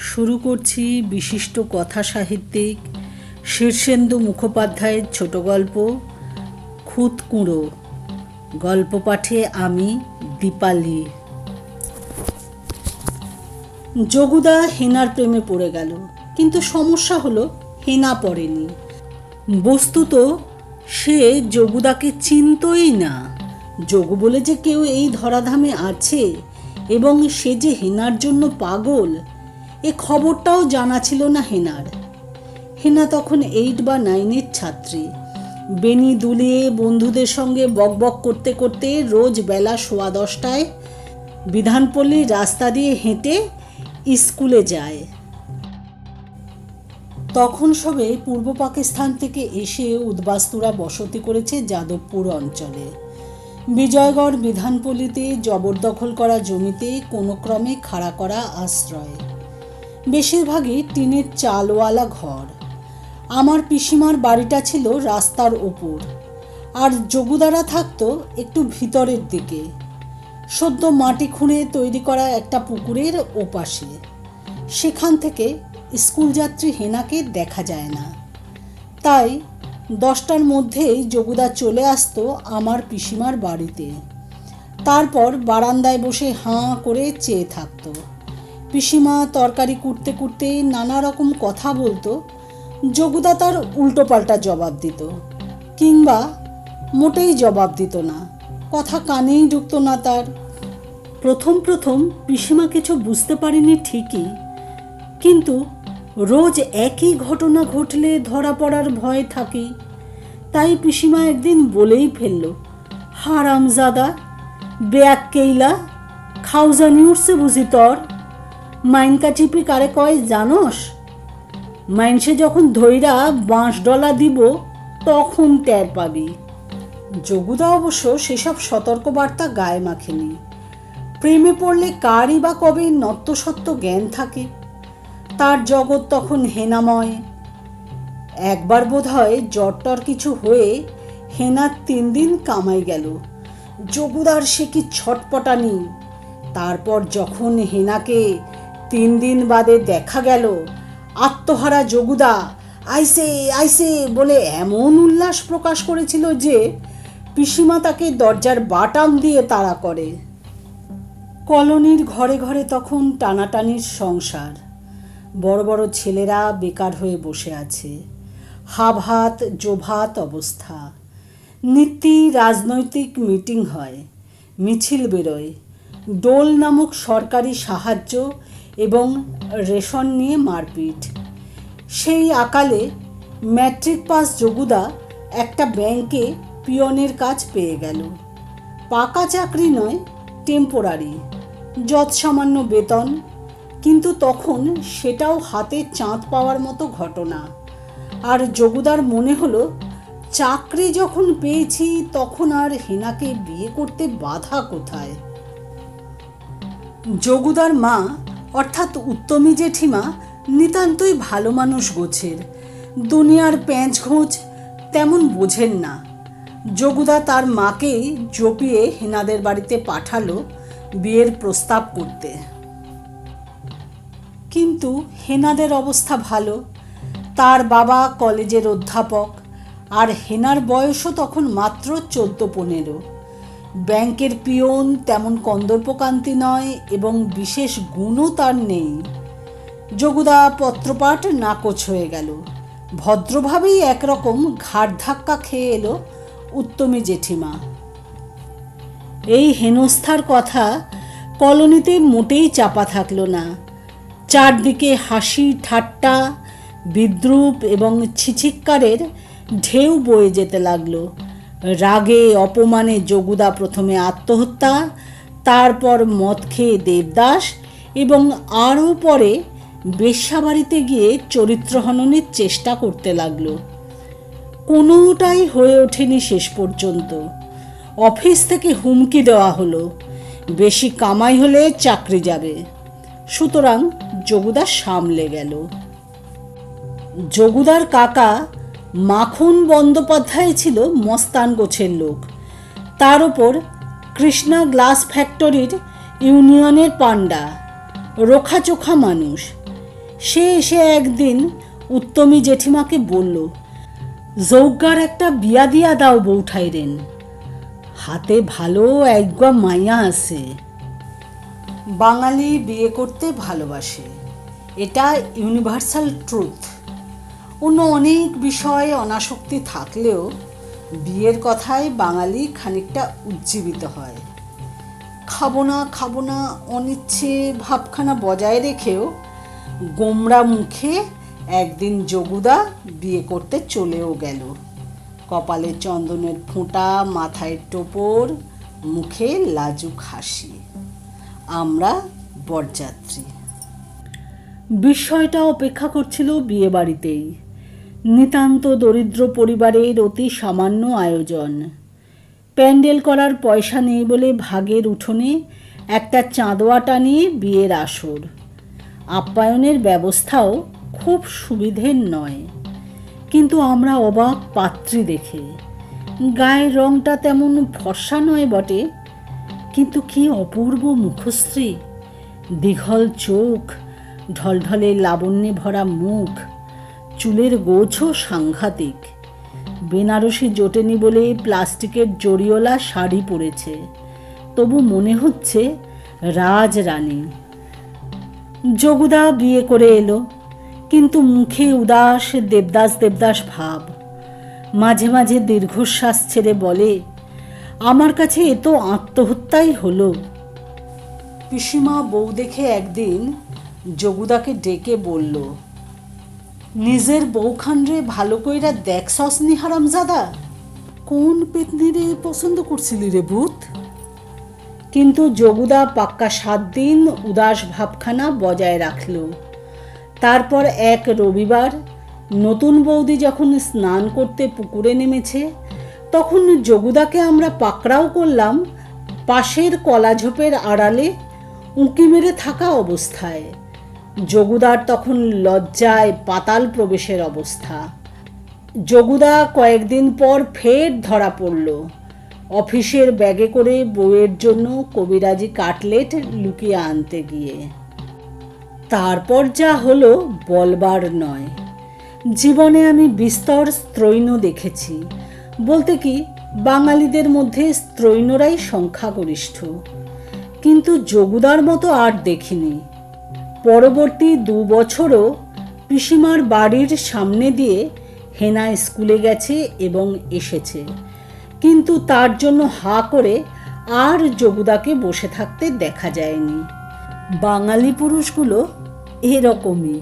শুরু করছি বিশিষ্ট কথা সাহিত্যিক শীর্ষেন্দু মুখোপাধ্যায়ের ছোট গল্প খুঁতকুঁড়ো গল্প পাঠে আমি দীপালি। যোগুদা হেনার প্রেমে পড়ে গেল, কিন্তু সমস্যা হলো হেনা পড়েনি। বস্তুত সে যোগুদাকে চিনতই না। যোগু বলে যে কেউ এই ধরাধামে আছে এবং সে যে হেনার জন্য পাগল এ খবরটাও জানা ছিল না হেনার। হেনা তখন এইট বা নাইনের ছাত্রী। বেনি দুলিয়ে বন্ধুদের সঙ্গে বকবক করতে করতে রোজ বেলা সোয়া দশটায় বিধানপল্লীর রাস্তা দিয়ে হেঁটে স্কুলে যায়। তখন সবে পূর্ব পাকিস্তান থেকে এসে উদ্বাস্তুরা বসতি করেছে যাদবপুর অঞ্চলে। বিজয়গড় বিধানপল্লীতে জবরদখল করা জমিতে কোনো ক্রমে খাড়া করা আশ্রয়। বেশিরভাগই টিনের চালওয়ালা ঘর। আমার পিসিমার বাড়িটা ছিল রাস্তার ওপর। আর যোগুদারা থাকতো একটু ভিতরের দিকে। সদ্য মাটি খুঁড়ে তৈরি করা একটা পুকুরের ওপাশে। সেখান থেকে স্কুল যাত্রী হেনাকে দেখা যায় না। তাই দশটার মধ্যেই যোগুদা চলে আসতো আমার পিসিমার বাড়িতে। তারপর বারান্দায় বসে হাঁ করে চেয়ে থাকতো। পিসিমা তরকারি কুটতে কুটতে নানা রকম কথা বলতো, যোগুদা তার উল্টোপাল্টা জবাব দিত, কিংবা মোটেই জবাব দিত না, কথা কানেই ঢুকতো না তার। প্রথম প্রথম পিসিমা কিছু বুঝতে পারেনি ঠিকই, কিন্তু রোজ একই ঘটনা ঘটলে ধরা পড়ার ভয় থাকে তাই পিসিমা একদিন বলেই ফেলল, হারামজাদা ব্যাক কেইলা খাউজানি উঠছে বুঝি তর? মাইনকা চিপি কারে কয় জানস? মাইনসে যখন ধৈরা বাঁশ ডলা দিব, তখন টের পাবি। যোগুদা অবশ্য সেসব সতর্কবার্তা গায়ে মাখেনি। প্রেমে পড়লে কারই বা কবে নত্যসত্ত্ব জ্ঞান থাকে? তার জগৎ তখন হেনাময়। একবার বোধ হয় জ্বরটর কিছু হয়ে হেনার তিন দিন কামাই গেল। যোগুদার সে কি ছটপটানি? তারপর যখন হেনাকে তিন দিন বাদে দেখা গেল। আত্মহারা যোগুদা আইসে আইসে বলে এমন উল্লাস প্রকাশ করেছিল যে পিসিমা তাকে দরজার বাটাম দিয়ে তাড়া করে। কলোনির ঘরে ঘরে তখন টানাটানির সংসার। বড় বড় ছেলেরা বেকার হয়ে বসে আছে। হাভাত জোভাত অবস্থা। নীতি রাজনৈতিক মিটিং হয়, মিছিল বেরোয়। ডোল নামক সরকারি সাহায্য এবং রেশন নিয়ে মারপিট। সেই আকালে ম্যাট্রিক পাস যোগুদা একটা ব্যাংকে পিয়নের কাজ পেয়ে গেল। পাকা চাকরি নয় টেম্পোরারি যৎসামান্য বেতন। কিন্তু তখন সেটাও হাতে চাঁদ পাওয়ার মতো ঘটনা। আর যোগুদার মনে হলো, চাকরি যখন পেয়েছি তখন আর হেনাকে বিয়ে করতে বাধা কোথায়? যোগুদার মা অর্থাৎ উত্তমী জেঠিমা নিতান্তই ভালো মানুষ গোছের। দুনিয়ার প্যাঁচ ঘোঁচ তেমন বোঝেন না। যোগুদা তার মাকেই জপিয়ে হেনাদের বাড়িতে পাঠালো বিয়ের প্রস্তাব করতে। কিন্তু হেনাদের অবস্থা ভালো। তার বাবা কলেজের অধ্যাপক, আর হেনার বয়সও তখন মাত্র চোদ্দ পনেরো ব্যাংকের পিয়ন তেমন কন্দর্পকান্তি নয় এবং বিশেষ গুণও তার নেই। যোগুদা পত্রপাঠ নাকচ হয়ে গেল। ভদ্রভাবেই একরকম ঘাট ধাক্কা খেয়ে এলো উত্তমী জেঠিমা। এই হেনস্থার কথা কলোনিতে মোটেই চাপা থাকল না। চারদিকে হাসি, ঠাট্টা, বিদ্রুপ এবং ছিছিক্কারের ঢেউ বয়ে যেতে লাগল। রাগে, অপমানে যোগুদা প্রথমে আত্মহত্যা, তারপর মদ খেয়ে দেবদাস এবং আরও পরে বেশ্যাবাড়িতে গিয়ে চরিত্রহননের চেষ্টা করতে লাগল। কোনোটাই হয়ে ওঠেনি শেষ পর্যন্ত। অফিস থেকে হুমকি দেওয়া হলো। বেশি কামাই হলে চাকরি যাবে। সুতরাং যোগুদা সামলে গেল। যোগুদার কাকা মাখন বন্দ্যোপাধ্যায় ছিল মস্তান গোছের লোক। তার ওপর কৃষ্ণা গ্লাস ফ্যাক্টরির ইউনিয়নের পান্ডা রোখাচোখা মানুষ। সে এসে একদিন উত্তমী জেঠিমাকে বলল যৌগার একটা বিয়া দিয়া দাও বৌঠাইরেন। হাতে ভালো একগা মাইয়া আছে। বাঙালি বিয়ে করতে ভালোবাসে। এটা ইউনিভার্সাল ট্রুথ। অন্য অনেক বিষয়ে অনাসক্তি থাকলেও বিয়ের কথায় বাঙালি খানিকটা উজ্জীবিত হয়। খাব না খাব না, অনিচ্ছে ভাবখানা বজায় রেখেও গোমরা মুখে একদিন যোগুদা বিয়ে করতে চলেও গেল। কপালে চন্দনের ফোঁটা, মাথায় টোপর, মুখে লাজুক হাসি। আমরা বরযাত্রী। বিষয়টা অপেক্ষা করছিল বিয়ে বাড়িতেই। নিতান্ত দরিদ্র পরিবারের অতি সামান্য আয়োজন। প্যান্ডেল করার পয়সা নেই বলে ভাগের উঠোনে একটা চাঁদোয়া টানিয়ে বিয়ের আসর। আপ্যায়নের ব্যবস্থাও খুব সুবিধের নয়। কিন্তু আমরা অবাক পাত্রী দেখে। গায়ের রংটা তেমন ফর্সা নয় বটে, কিন্তু কি অপূর্ব মুখশ্রী। দীঘল চোখ, ঢলঢলে লাবণ্যে ভরা মুখ চুলের গোছও সাংঘাতিক। বেনারসি জোটেনি বলে প্লাস্টিকের জড়িওলা শাড়ি পরেছে। তবু মনে হচ্ছে রাজরানী। যোগুদা বিয়ে করে এলো, কিন্তু মুখে উদাস দেবদাস দেবদাস ভাব। মাঝে মাঝে দীর্ঘশ্বাস ছেড়ে বলে, আমার কাছে এ তো আত্মহত্যাই হলো। পিসিমা বউ দেখে একদিন যোগুদাকে ডেকে বলল নিজের বউখান রে ভালো কইরা দেখছস নি হারামজাদা। কোন পেতনি রে পছন্দ করছিলি রে ভূত? কিন্তু যোগুদা পাক্কা সাত দিন উদাস ভাবখানা বজায় রাখল। তারপর এক রবিবার নতুন বৌদি যখন স্নান করতে পুকুরে নেমেছে, তখন যোগুদাকে আমরা পাকড়াও করলাম পাশের কলাঝোপের আড়ালে উঁকি মেরে থাকা অবস্থায়। যোগুদার তখন লজ্জায় পাতাল প্রবেশের অবস্থা। যোগুদা কয়েকদিন পর ফের ধরা পড়ল। অফিসের ব্যাগে করে বউয়ের জন্য কবিরাজি কাটলেট লুকিয়ে আনতে গিয়ে। তারপর যা হলো বলবার নয়। জীবনে আমি বিস্তর স্ত্রৈণ দেখেছি। বলতে কি, বাঙালিদের মধ্যে স্ত্রৈণরাই সংখ্যাগরিষ্ঠ। কিন্তু যোগুদার মতো আর দেখিনি। পরবর্তী দু বছরও পিসিমার বাড়ির সামনে দিয়ে হেনা স্কুলে গেছে এবং এসেছে। কিন্তু তার জন্য হা করে আর যোগুদাকে বসে থাকতে দেখা যায়নি। বাঙালি পুরুষগুলো এরকমই।